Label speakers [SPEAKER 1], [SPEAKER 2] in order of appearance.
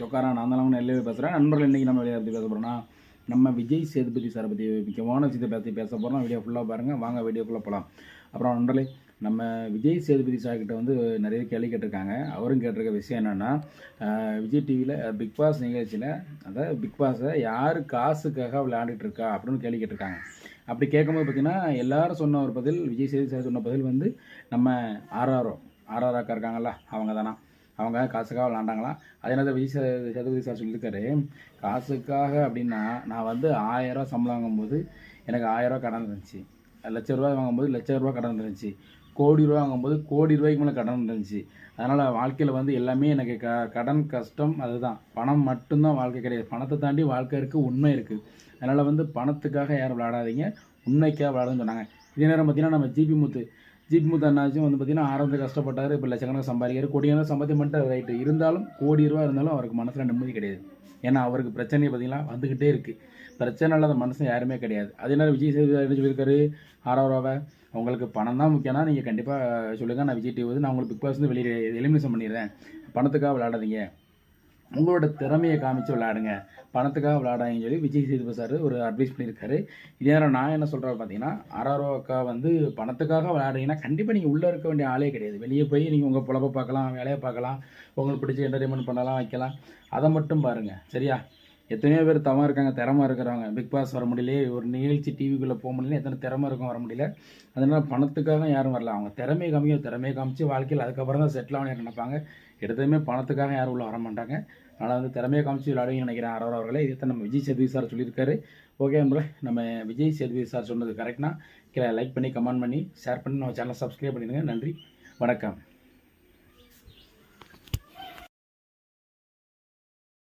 [SPEAKER 1] சொக்காரா நான் தான் நெல்லையில் பேசுகிறேன் நண்பர்கள் இன்றைக்கி நம்ம வெளியே பற்றி பேச போகிறோம்னா நம்ம விஜய் சேதுபதி சாரை பற்றி முக்கியமான விஷயத்தை பற்றி பேச போகிறோம் வீடியோ ஃபுல்லாக பாருங்கள் வாங்க வீடியோக்குள்ளே போகலாம் அப்புறம் நண்பர்களே நம்ம விஜய் சேதுபதி சார் கிட்டே வந்து நிறைய கேள்வி கேட்டிருக்காங்க. அவரும் கேட்டிருக்க விஷயம் என்னென்னா விஜய் டிவியில் பிக் பாஸ் நிகழ்ச்சியில் அதாவது பிக் பாஸை யார் காசுக்காக விளையாண்டுட்டு இருக்கா அப்படின்னு கேள்வி கேட்டிருக்காங்க. அப்படி கேட்கும்போது பார்த்தீங்கன்னா எல்லாரும் சொன்ன ஒரு பதில் விஜய் சேது சார் சொன்ன பதில் வந்து நம்ம ஆர்ஆர்ஓ ஆர்ஆர் அக்கா இருக்காங்கல்ல அவங்க தானா? அவங்க காசுக்காக விளாண்டாங்களாம் அதே நேரத்தில் விஜய் சதுபதி சார் சொல்லியிருக்காரு காசுக்காக அப்படின்னா நான் வந்து ஆயிரரூவா சம்பளம் வாங்கும்போது எனக்கு ஆயிரரூவா கடன் இருந்துச்சு. லட்ச ரூபாய் வாங்கும்போது லட்ச ரூபா கடன் இருந்துச்சு. கோடி ரூபா வாங்கும்போது கோடி ரூபாய்க்கு மேலே கடன் இருந்துச்சு. அதனால் வாழ்க்கையில் வந்து எல்லாமே எனக்கு க கடன் கஷ்டம் அதுதான். பணம் மட்டும்தான் வாழ்க்கை கிடையாது. பணத்தை தாண்டி வாழ்க்கை இருக்குது உண்மை இருக்குது அதனால் வந்து பணத்துக்காக யாரும் விளையாடாதீங்க உண்மைக்காக விளையாடுன்னு சொன்னாங்க. இதே நேரம் பார்த்தீங்கன்னா நம்ம ஜிபி முத்து ஜிப்முத் அண்ணாச்சும் வந்து பார்த்தீங்கன்னா ஆரம்பத்தில் கஷ்டப்பட்டார் இப்போ லட்சக்கணக்காக சம்பாதிக்காரு கோடியான சம்பாத்தியம் பண்ணிட்டு ரைட்டு இருந்தாலும் கோடி ரூபா இருந்தாலும் அவருக்கு மனசில் நிம்மதி கிடையாது. ஏன்னா அவருக்கு பிரச்சனை பார்த்தீங்கன்னா வந்துக்கிட்டே இருக்குது பிரச்சனை இல்லாத மனுஷன் யாருமே கிடையாது. அதே நேரம் விஜய் சேதுபதி என்ன சொல்லியிருக்காரு? ஆறாவராவை உங்களுக்கு பணம் தான் முக்கியம்னா நீங்கள் கண்டிப்பாக சொல்லுங்கள் நான் விஜய் டிவி வந்து நான் உங்களுக்கு பிக் பாஸ் வந்து வெளியே எலிமினேஷன் பண்ணிடுறேன். பணத்துக்காக விளையாடாதீங்க. உங்களோட திறமையை காமிச்சு விளையாடுங்க. பணத்துக்காக விளையாடாங்கன்னு சொல்லி விஜய் சேதுபதி சார் ஒரு அட்வைஸ் பண்ணியிருக்காரு. இதே நேரம் நான் என்ன சொல்கிறேன் பார்த்தீங்கன்னா ஆர்ஆர்ஓ அக்கா வந்து பணத்துக்காக விளையாடுறீங்கன்னா கண்டிப்பாக நீங்கள் உள்ளே இருக்க வேண்டிய ஆளே கிடையாது. வெளியே போய் நீங்கள் உங்கள் பொழப்ப பார்க்கலாம் வேலையை பார்க்கலாம் உங்களுக்கு பிடிச்ச என்டர்டைன்மெண்ட் பண்ணலாம் வைக்கலாம். அதை மட்டும் பாருங்கள் சரியா? எத்தனையோ பேர் தவம் இருக்காங்க திறமா இருக்கிறவங்க. பிக் பாஸ் வர முடியலையே ஒரு நிகழ்ச்சி டிவிக்குள்ளே போக முடியல எத்தனை திறமை இருக்கும் வர முடியல. அதனால் பணத்துக்காக யாரும் வரல. அவங்க திறமையை காமிக்கும் திறமையை காமிச்சு வாழ்க்கையில் அதுக்கப்புறம் தான் செட்டில் ஆகணும் நினைப்பாங்க. எடுத்ததுமே பணத்துக்காக யாரும் உள்ள வர மாட்டாங்க. அதனால் வந்து திறமையை காமிச்சு விளையாடுவீங்க நினைக்கிறேன் அரவர் அவர்களே. இதை நம்ம விஜய் சேதுவி சார் சொல்லியிருக்காரு. ஓகே நம்மள நம்ம விஜய் சேதுவி சார் சொன்னது கரெக்ட்னா கீழே லைக் பண்ணி கமெண்ட் பண்ணி ஷேர் பண்ணி நம்ம சேனலை சப்ஸ்கிரைப் பண்ணிடுங்க. நன்றி வணக்கம்.